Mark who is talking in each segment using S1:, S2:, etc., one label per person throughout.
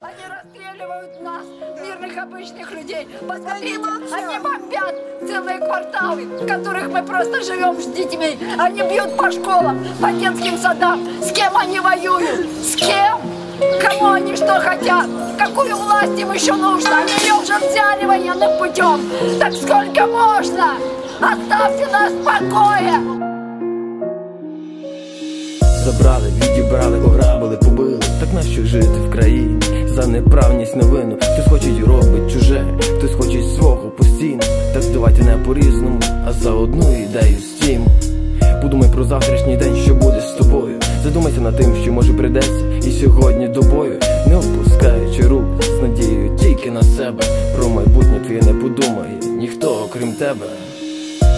S1: Они расстреливают нас, мирных обычных людей. Посмотрите, они бомбят целые кварталы, в которых мы просто живем с детьми. Они бьют по школам, по детским садам. С кем они воюют? С кем? Кому они что хотят? Какую власть им еще нужно? Они ее уже взяли военным путем. Так сколько можно? Оставьте нас в покое!
S2: Забрали, відібрали, ограбили, побили. Так нащо жити в країні? За неправність новину. Хтось хоче робить чуже, хтось хоче свого постійно. Так здавайте не по-різному, а за одну ідею стім. Подумай про завтрашній день, що буде з тобою. Задумайся над тим, що може прийдеться, і сьогодні до бою, не опускаючи рук, з надією тільки на себе. Про майбутнє твоє не подумає, ніхто окрім тебе.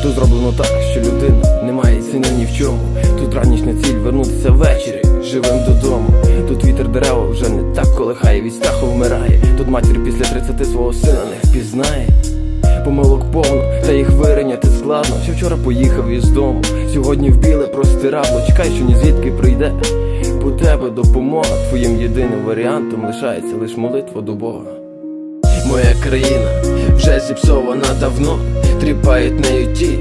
S2: Тут зроблено так, що людина не має ціни ні в чому. Тут ранішня ціль вернутися ввечері, живим додому. Тут вітер дерева вже не так колихає, від страху вмирає. Тут матір після 30 свого сина не впізнає. Помилок повно, та їх вирівняти складно. Ще вчора поїхав із дому. Сьогодні в біле простирадло. Чекай, що ні звідки прийде. По тебе допомога. Твоїм єдиним варіантом лишається лиш молитва до Бога. Моя країна вже зіпсована давно, тріпають нею ті,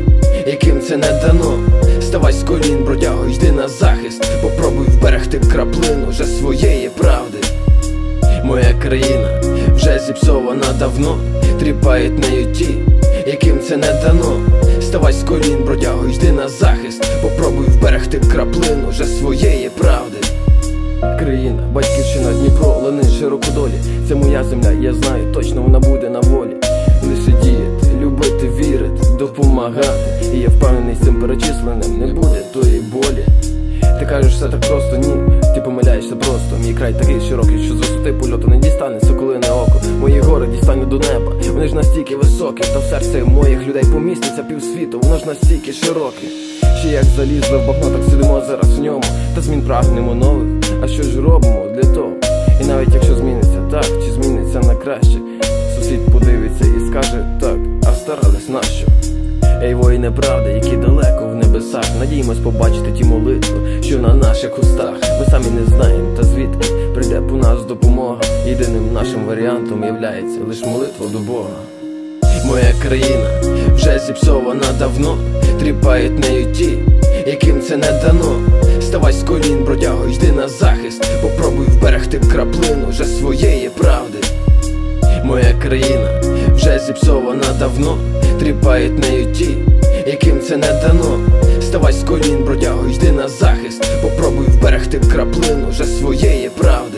S2: яким це не дано. Ставай з колін, бродяго, йди на захист, попробуй вберегти краплину вже своєї правди. Моя країна вже зіпсована давно, тріпають нею ті, яким це не дано. Ставай з колін, бродяго, йди на захист, попробуй вберегти краплину вже своєї правди. Країна, батьківщина, Дніпро, лани широкодолі. Це моя земля, я знаю, точно вона буде на волі. Лише діяти, любити, вірити, допомагати. І я впевнений, з цим перечисленим не буде тої болі. Ти кажеш, все так просто, ні, ти помиляєшся просто. Мій край такий широкий, що з польоту не дістане соколине око. Мої гори дістане до неба, вони ж настільки високі, та в серці моїх людей поміститься півсвіту, воно ж настільки широке. Ще як залізли в багно, так сидимо зараз в ньому, та змін прагнемо нових. А що ж робимо для того? І навіть якщо зміниться так, чи зміниться на краще, сусід подивиться і скаже так, а старались нащо? Ей, воїни правди, які далеко в небесах. Надіємось побачити ті молитви, що на наших устах. Ми самі не знаємо, та звідки прийде по нас допомога. Єдиним нашим варіантом являється лиш молитва до Бога. Моя країна вже зіпсована давно, тріпають нею ті, яким це не дано. Ставай з колін, бродяго, йди на захист, попробуй вберегти краплину вже своєї правди. Моя країна вже зіпсована давно, тріпають нею ті, яким це не дано. Ставай з колін, бродяго, йди на захист, попробуй вберегти краплину вже своєї правди.